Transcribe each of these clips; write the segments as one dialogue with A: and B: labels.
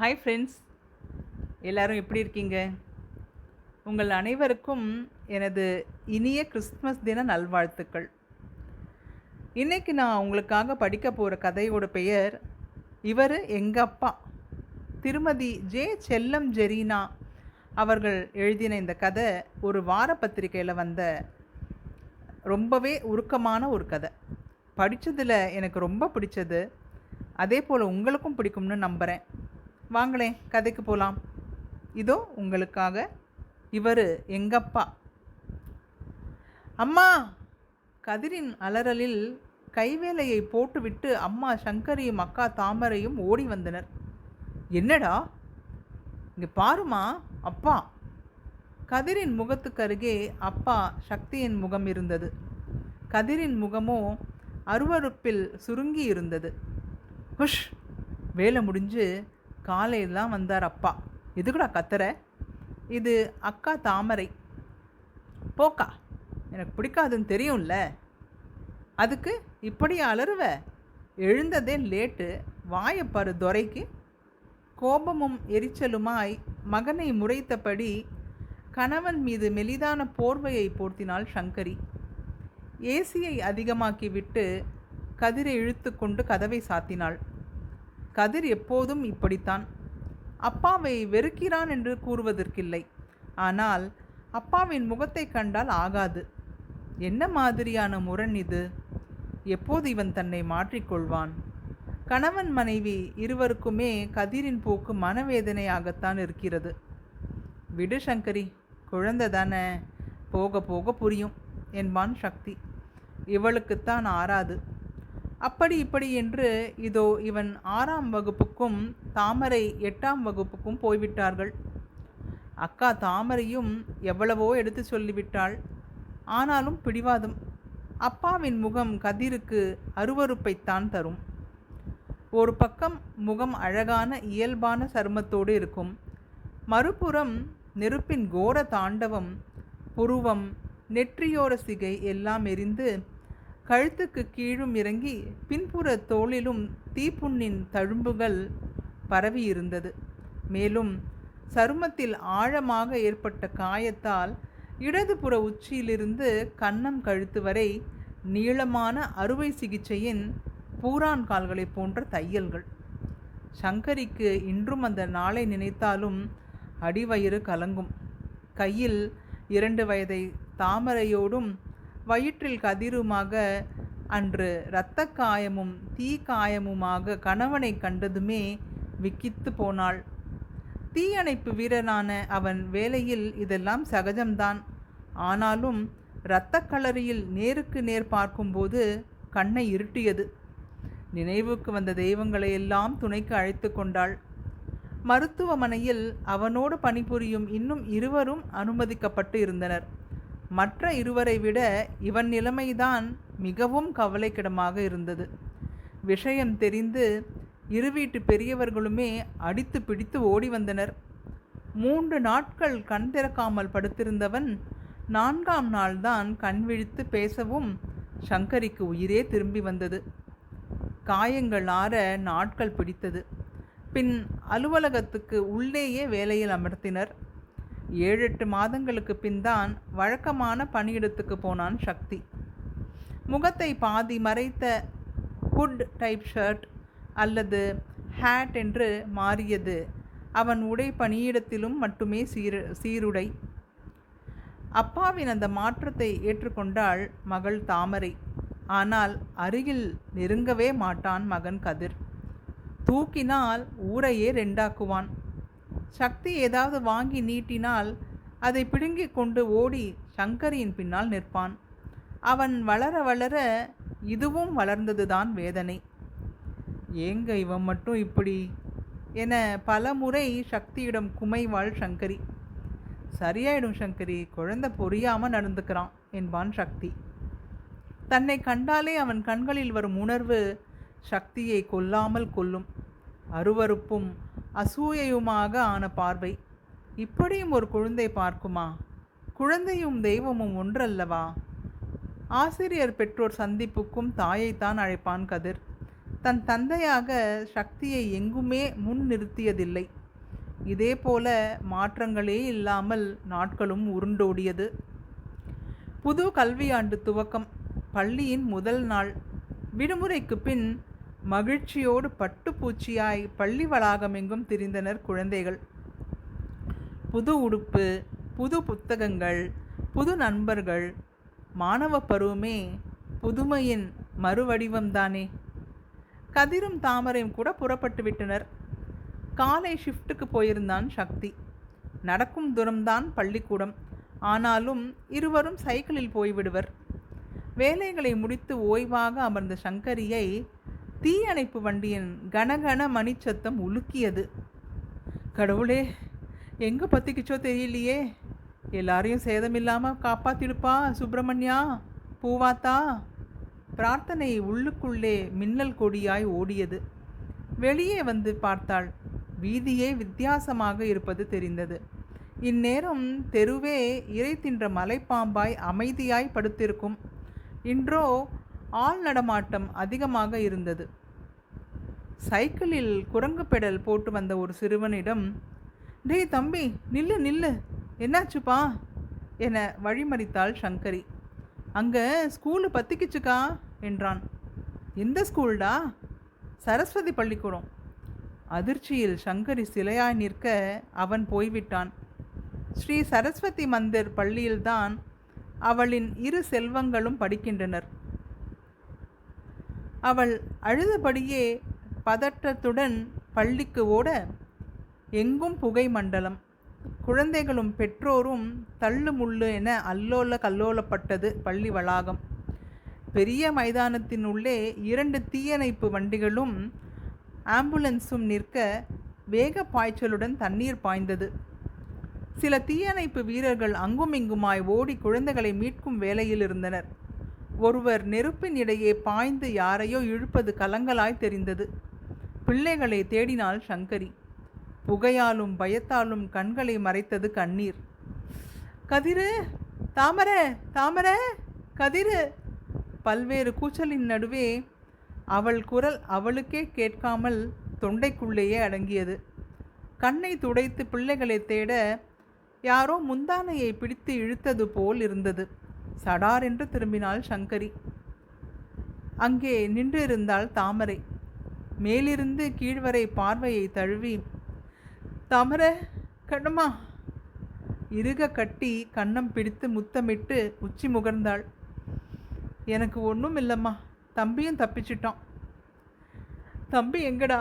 A: Hi friends எல்லோரும் எப்படி இருக்கீங்க? உங்கள் அனைவருக்கும் எனது இனிய கிறிஸ்துமஸ் தின நல்வாழ்த்துக்கள். இன்றைக்கி நான் உங்களுக்காக படிக்க போகிற கதையோட பெயர் இவர் எங்கள் அப்பா திருமதி ஜே செல்லம் ஜெரீனா அவர்கள் எழுதின இந்த கதை ஒரு வார பத்திரிகையில் வந்த ரொம்பவே உருக்கமான ஒரு கதை. படித்ததில் எனக்கு ரொம்ப பிடிச்சது. அதே போல் உங்களுக்கும் பிடிக்கும்னு நம்புகிறேன் வாங்களேன் கதைக்கு போகலாம் இதோ உங்களுக்காக இவர் எங்கப்பா. அம்மா கதிரின் அலறலில் கைவேலையை போட்டுவிட்டு அம்மா சங்கரியும் அக்கா தாமரையும் ஓடி வந்தனர். என்னடா? இங்கே பாருமா அப்பா. கதிரின் முகத்துக்கு அருகே அப்பா சக்தியின் முகம் இருந்தது. கதிரின் முகமோ அருவருப்பில் சுருங்கி இருந்தது ஹுஷ் வேலை முடிஞ்சு காலையில் தான் வந்தார் அப்பா. எதுக்குடா கத்துற. இது அக்கா தாமரை. போக்கா எனக்கு பிடிக்காதுன்னு தெரியும்ல? அதுக்கு இப்படி அலறுவ. எழுந்ததே லேட்டு. வாயப்பாரு துரைக்கு. கோபமும் எரிச்சலுமாய் மகனை முறைத்தபடி கணவன் மீது மெலிதான போர்வையை போர்த்தினாள் சங்கரி. ஏசியை அதிகமாக்கிவிட்டு கதிரை இழுத்து கொண்டு கதவை சாத்தினாள். கதிர் எப்போதும் இப்படித்தான். அப்பாவை வெறுக்கிறான் என்று கூறுவதற்கில்லை. ஆனால் அப்பாவின் முகத்தை கண்டால் ஆகாது. என்ன மாதிரியான முரண் இது? எப்போது இவன் தன்னை மாற்றிக்கொள்வான் கணவன் மனைவி இருவருக்குமே கதிரின் போக்கு மனவேதனையாகத்தான் இருக்கிறது. விடு சங்கரி குழந்தை தானே. போக போக புரியும் என்பான் சக்தி. இவளுக்குத்தான் ஆறாது. அப்படி இப்படி என்று இதோ இவன் ஆறாம் வகுப்புக்கும் தாமரை எட்டாம் வகுப்புக்கும் போய்விட்டார்கள். அக்கா தாமரையும் எவ்வளவோ எடுத்து சொல்லிவிட்டாள். ஆனாலும் பிடிவாதம். அப்பாவின் முகம் கதிருக்கு அருவறுப்பைத்தான் தரும். ஒரு பக்கம் முகம் அழகான இயல்பான சருமத்தோடு இருக்கும். மறுபுறம் நெருப்பின் கோர தாண்டவம் புருவம் நெற்றியோர சிகை எல்லாம் எரிந்து கழுத்துக்கு கீழும் இறங்கி பின்புற தோளிலும் தீப்புண்ணின் தழும்புகள் பரவி இருந்தது மேலும் சருமத்தில் ஆழமாக ஏற்பட்ட காயத்தால் இடதுபுற உச்சியிலிருந்து கன்னம் கழுத்து வரை நீளமான அறுவை சிகிச்சையின் பூரான் கால்களைப் போன்ற தையல்கள். சங்கரிக்கு இன்றும் அந்த நாளை நினைத்தாலும் அடிவயிறு கலங்கும். கையில் இரண்டு வயதை தாமரையோடும் வயிற்றில் கதிருமாக அன்று இரத்த காயமும் தீ காயமுமாக கணவனை கண்டதுமே விக்கித்து போனாள். தீயணைப்பு வீரனான அவன் வேலையில் இதெல்லாம் சகஜம்தான். ஆனாலும் இரத்த களரியில் நேருக்கு நேர் பார்க்கும்போது கண்ணை இருட்டியது. நினைவுக்கு வந்த தெய்வங்களை எல்லாம் துணைக்கு அழைத்து கொண்டாள். மருத்துவமனையில் அவனோடு பணிபுரியும் இன்னும் இருவரும் அனுமதிக்கப்பட்டு இருந்தனர். மற்ற இருவரை விட இவன் நிலைமைதான் மிகவும் கவலைக்கிடமாக இருந்தது. விஷயம் தெரிந்து இரு வீட்டு பெரியவர்களுமே அடித்து பிடித்து ஓடி வந்தனர். மூன்று நாட்கள் கண் திறக்காமல் படுத்திருந்தவன் நான்காம் நாள்தான் கண் விழித்து பேசவும் சங்கரிக்கு உயிரே திரும்பி வந்தது. காயங்கள் ஆற நாட்கள் பிடித்தது. பின் அலுவலகத்துக்கு உள்ளேயே வேலையில் அமர்த்தினர். ஏழெட்டு மாதங்களுக்கு பின்தான் வழக்கமான பணியிடத்துக்கு போனான் சக்தி. முகத்தை பாதி மறைத்த ஹுட் டைப் ஷர்ட் அல்லது ஹேட் என்று மாறியது. அவன் உடை பணியிடத்திலும் மட்டுமே சீரு சீருடை. அப்பாவின் அந்த மாற்றத்தை ஏற்றுக்கொண்டாள் மகள் தாமரை. ஆனால் அருகில் நெருங்கவே மாட்டான் மகன் கதிர். தூக்கினால் ஊரையே ரெண்டாக்குவான். சக்தி ஏதாவது வாங்கி நீட்டினால் அதை பிடுங்கிக் கொண்டு ஓடி சங்கரியின் பின்னால் நிற்பான். அவன் வளர வளர இதுவும் வளர்ந்ததுதான் வேதனை. ஏங்க இவன் மட்டும் இப்படி? என பல முறை சக்தியிடம் குமைவாள் சங்கரி. சரியாயிடும் சங்கரி குழந்தை பொறியாமல் நடந்துக்கிறான் என்பான் சக்தி. தன்னை கண்டாலே அவன் கண்களில் வரும் உணர்வு சக்தியை கொல்லாமல் கொல்லும். அருவருப்பும் அசூயையுமாக ஆன பார்வை. இப்படியும் ஒரு குழந்தை பார்க்குமா? குழந்தையும் தெய்வமும் ஒன்றல்லவா? ஆசிரியர் பெற்றோர் சந்திப்புக்கும் தாயைத்தான் அழைப்பான் கதிர். தன் தந்தையாக சக்தியை எங்குமே முன் நிறுத்தியதில்லை. இதே போல மாற்றங்களே இல்லாமல் நாட்களும் உருண்டோடியது. புது கல்வியாண்டு துவக்கம். பள்ளியின் முதல் நாள். விடுமுறைக்கு பின் மகிழ்ச்சியோடு பட்டுப்பூச்சியாய் பள்ளி வளாகமெங்கும் திரிந்தனர் குழந்தைகள். புது உடுப்பு புது புத்தகங்கள் புது நண்பர்கள். மாணவ பருவமே புதுமையின் மறுவடிவம்தானே. கதிரும் தாமரையும் கூட புறப்பட்டு விட்டனர். காலை ஷிஃப்ட்டுக்கு போயிருந்தான் சக்தி. நடக்கும் தூரம்தான் பள்ளிக்கூடம். ஆனாலும் இருவரும் சைக்கிளில் போய்விடுவர். வேலைகளை முடித்து ஓய்வாக அமர்ந்த சங்கரியை தீயணைப்பு வண்டியின் கனகன மணிச்சத்தம் உலுக்கியது. கடவுளே எங்கே பற்றிக்கிச்சோ தெரியலையே. எல்லாரையும் சேதமில்லாமல் காப்பாத்திடுப்பா சுப்பிரமணியா பூவாத்தா. பிரார்த்தனை உள்ளுக்குள்ளே மின்னல் கொடியாய் ஓடியது. வெளியே வந்து பார்த்தாள் வீதியே வித்தியாசமாக இருப்பது தெரிந்தது. இந்நேரம் தெருவே இறை தின்ற மலைப்பாம்பாய் அமைதியாய் படுத்திருக்கும். இன்றோ ஆள் நடமாட்டம் அதிகமாக இருந்தது. சைக்கிளில் குரங்கு பெடல் போட்டு வந்த ஒரு சிறுவனிடம் டேய் தம்பி நில்லு நில்லு. என்னாச்சுப்பா? என வழிமறித்தாள் சங்கரி. அங்கே ஸ்கூலு பத்திக்கிச்சுக்கா என்றான். எந்த ஸ்கூல்டா? சரஸ்வதி பள்ளிக்கூடம். அதிர்ச்சியில் சங்கரி சிலையாய் நிற்க அவன் போய்விட்டான். ஸ்ரீ சரஸ்வதி மந்திர் பள்ளியில்தான் அவளின் இரு செல்வங்களும் படிக்கின்றனர். அவள் அழுதபடியே பதற்றத்துடன் பள்ளிக்கு ஓட எங்கும் புகை மண்டலம். குழந்தைகளும் பெற்றோரும் தள்ளு முள்ளு என அல்லோல கல்லோலப்பட்டது பள்ளி வளாகம். பெரிய மைதானத்தின் உள்ளே இரண்டு தீயணைப்பு வண்டிகளும் ஆம்புலன்ஸும் நிற்க வேக பாய்ச்சலுடன் தண்ணீர் பாய்ந்தது. சில தீயணைப்பு வீரர்கள் அங்குமிங்குமாய் ஓடி குழந்தைகளை மீட்கும் வேலையில் இருந்தனர். ஒருவர் நெருப்பின் இடையே பாய்ந்து யாரையோ இழுப்பது கலங்கலாய் தெரிந்தது. பிள்ளைகளை தேடினாள் சங்கரி. புகையாலும் பயத்தாலும் கண்களை மறைத்தது கண்ணீர். கதிரு தாமர தாமர கதிரு. பல்வேறு கூச்சலின் நடுவே அவள் குரல் அவளுக்கே கேட்காமல் தொண்டைக்குள்ளேயே அடங்கியது. கண்ணை துடைத்து பிள்ளைகளை தேட யாரோ முந்தானையை பிடித்து இழுத்தது போல் இருந்தது. சடார் என்று திரும்பினாள் சங்கரி. அங்கே நின்றிருந்தாள் தாமரை. மேலிருந்து கீழ்வரை பார்வையை தழுவி தாமரை கண்ணம்மா இருக கட்டி கண்ணம் பிடித்து முத்தமிட்டு உச்சி முகர்ந்தாள். எனக்கு ஒன்றும் இல்லைம்மா தம்பியும் தப்பிச்சிட்டான். தம்பி எங்கடா?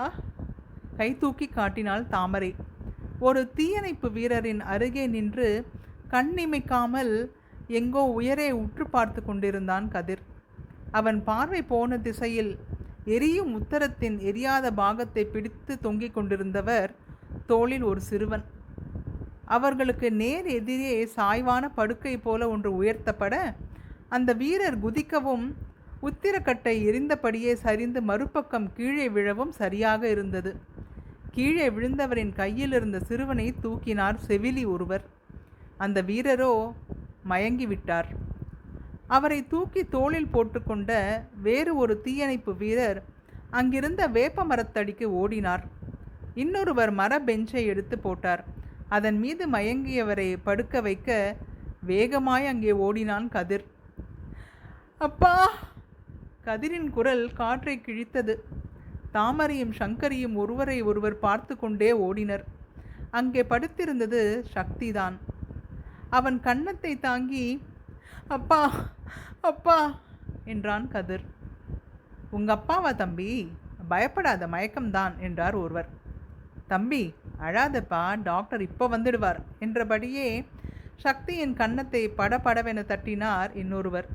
A: கை தூக்கி காட்டினாள் தாமரை. ஒரு தீயணைப்பு வீரரின் அருகே நின்று கண் இமைக்காமல் எங்கோ உயரே உற்று பார்த்து கொண்டிருந்தான் கதிர். அவன் பார்வை போன திசையில் எரியும் உத்தரத்தின் எரியாத பாகத்தை பிடித்து தொங்கிக் கொண்டிருந்தவர் தோளில் ஒரு சிறுவன். அவர்களுக்கு நேர் எதிரே சாய்வான படுக்கை போல ஒன்று உயர்த்தப்பட அந்த வீரர் குதிக்கவும் உத்திரக்கட்டை எரிந்தபடியே சரிந்து மறுபக்கம் கீழே விழவும் சரியாக இருந்தது. கீழே விழுந்தவரின் கையில் இருந்த சிறுவனை தூக்கினார் செவிலி ஒருவர். அந்த வீரரோ மயங்கிவிட்டார். அவரை தூக்கி தோளில் போட்டுக்கொண்ட வேறு ஒரு தீயணைப்பு வீரர் அங்கிருந்த வேப்ப மரத்தடிக்கு ஓடினார். இன்னொருவர் மர பெஞ்சை எடுத்து போட்டார். அதன் மீது மயங்கியவரை படுக்க வைக்க வேகமாய் அங்கே ஓடினான் கதிர். அப்பா! கதிரின் குரல் காற்றை கிழித்தது. தாமரையும் சங்கரியும் ஒருவரை ஒருவர் பார்த்து கொண்டே ஓடினர். அங்கே படுத்திருந்தது சக்திதான். அவன் கன்னத்தை தாங்கி அப்பா அப்பா என்றான் கதிர். உங்க அப்பாவா தம்பி? பயப்படாத மயக்கம்தான் என்றார் ஒருவர். தம்பி அழாதப்பா டாக்டர் இப்போ வந்துடுவார் என்றபடியே சக்தியின் கன்னத்தை படபடவென தட்டினார் இன்னொருவர்.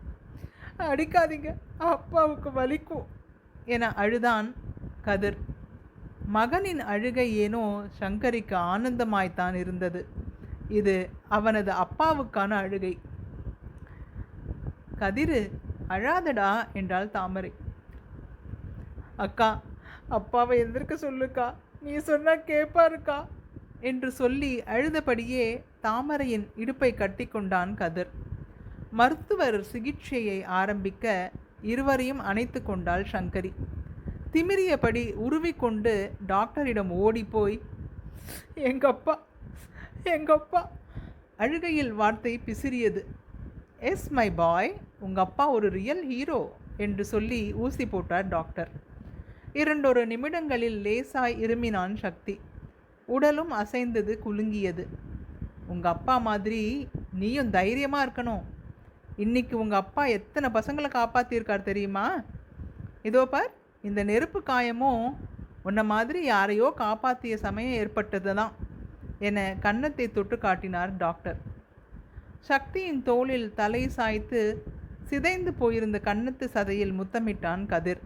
A: அடிக்காதீங்க அப்பாவுக்கு வலிக்கும் என அழுதான் கதிர். மகனின் அழுகை ஏனோ சங்கரிக்கு ஆனந்தமாய்த்தான் இருந்தது. இது அவனது அப்பாவுக்கான அழுகை. கதிரு அழாதடா என்றாள் தாமரை. அக்கா அப்பாவை எந்திருக்க சொல்லுக்கா. நீ சொன்னா கேட்பாருக்கா என்று சொல்லி அழுதபடியே தாமரையின் இடுப்பை கட்டி கொண்டான் கதிர். மருத்துவர் சிகிச்சையை ஆரம்பிக்க இருவரையும் அணைத்து கொண்டாள் சங்கரி. திமிரியபடி உருவிக்கொண்டு டாக்டரிடம் ஓடிப்போய் எங்கப்பா எங்கப்பா? அழுகையில் வார்த்தை பிசிறியது. எஸ் மை பாய் உங்கள் அப்பா ஒரு ரியல் ஹீரோ என்று சொல்லி ஊசி போட்டார் டாக்டர் இரண்டொரு நிமிடங்களில் லேசாய் இருமினான் சக்தி. உடலும் அசைந்தது குலுங்கியது. உங்கள் அப்பா மாதிரி நீயும் தைரியமாக இருக்கணும். இன்றைக்கி உங்கள் அப்பா எத்தனை பசங்களை காப்பாற்றியிருக்கார் தெரியுமா? இதோ பார் இந்த நெருப்பு காயமும் உன்னை மாதிரி யாரையோ காப்பாற்றிய சமயம் ஏற்பட்டது தான் என கன்னத்தை தொட்டு காட்டினார் டாக்டர். சக்தியின் தோளில் தலை சாய்த்து சிதைந்து போயிருந்த கன்னத்து சதையில் முத்தமிட்டான் கதிர்.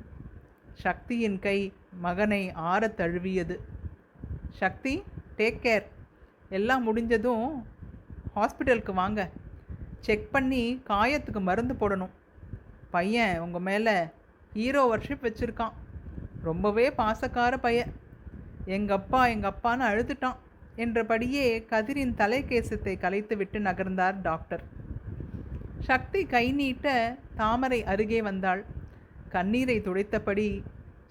A: சக்தியின் கை மகனை ஆறத் தழுவியது. சக்தி டேக் கேர் எல்லாம் முடிஞ்சதும் ஹாஸ்பிட்டலுக்கு வாங்க. செக் பண்ணி காயத்துக்கு மருந்து போடணும். பையன் உங்கள் மேலே ஹீரோ வர்ஷிப் வச்சுருக்கான். ரொம்பவே பாசக்கார பையன். எங்கள் அப்பா எங்கள் அப்பான்னு அழுதுட்டான். என்றபடியே கதிரின் தலைக்கேசத்தை கலைத்துவிட்டு நகர்ந்தார் டாக்டர். சக்தி கை நீட்ட தாமரை அருகே வந்தாள். கண்ணீரை துடைத்தபடி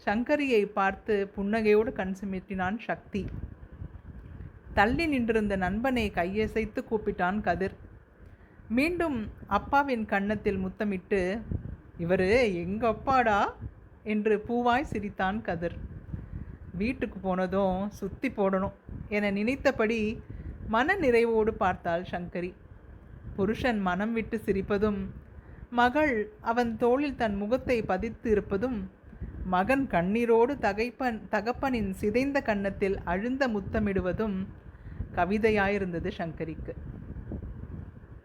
A: சங்கரியை பார்த்து புன்னகையோடு கண் சிமிட்டினான் சக்தி. தள்ளி நின்றிருந்த நண்பனை கையசைத்து கூப்பிட்டான் கதிர். மீண்டும் அப்பாவின் கன்னத்தில் முத்தமிட்டு இவர் எங்கப்பாடா? என்று பூவாய் சிரித்தான் கதிர். வீட்டுக்கு போனதும் சுத்தி போடணும் என நினைத்தபடி மன நிறைவோடு பார்த்தாள் சங்கரி. புருஷன் மனம் விட்டு சிரிப்பதும் மகள் அவன் தோளில் தன் முகத்தை பதித்து இருப்பதும் மகன் கண்ணீரோடு தகைப்பன் தகப்பனின் சிதைந்த கன்னத்தில் அழுந்த முத்தமிடுவதும் கவிதையாயிருந்தது சங்கரிக்கு.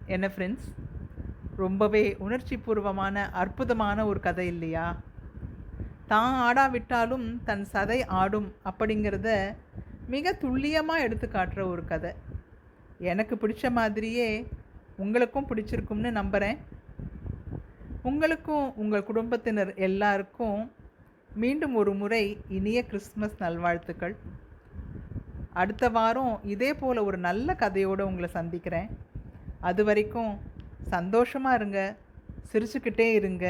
A: என்ன ஃப்ரெண்ட்ஸ் ரொம்பவே உணர்ச்சி பூர்வமான அற்புதமான ஒரு கதை இல்லையா? தான் ஆடாவிட்டாலும் தன் சதை ஆடும் அப்படிங்கிறத மிக துல்லியமாக எடுத்து காட்டுற ஒரு கதை. எனக்கு பிடிச்ச மாதிரியே உங்களுக்கும் பிடிச்சிருக்கும்னு நம்புகிறேன் உங்களுக்கும் உங்கள் குடும்பத்தினர் எல்லாருக்கும் மீண்டும் ஒரு முறை இனிய கிறிஸ்மஸ் நல்வாழ்த்துக்கள். அடுத்த வாரம் இதே போல் ஒரு நல்ல கதையோடு உங்களை சந்திக்கிறேன். அது வரைக்கும் சந்தோஷமாக இருங்க சிரிச்சுக்கிட்டே இருங்க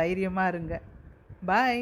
A: தைரியமாக இருங்க. பாய்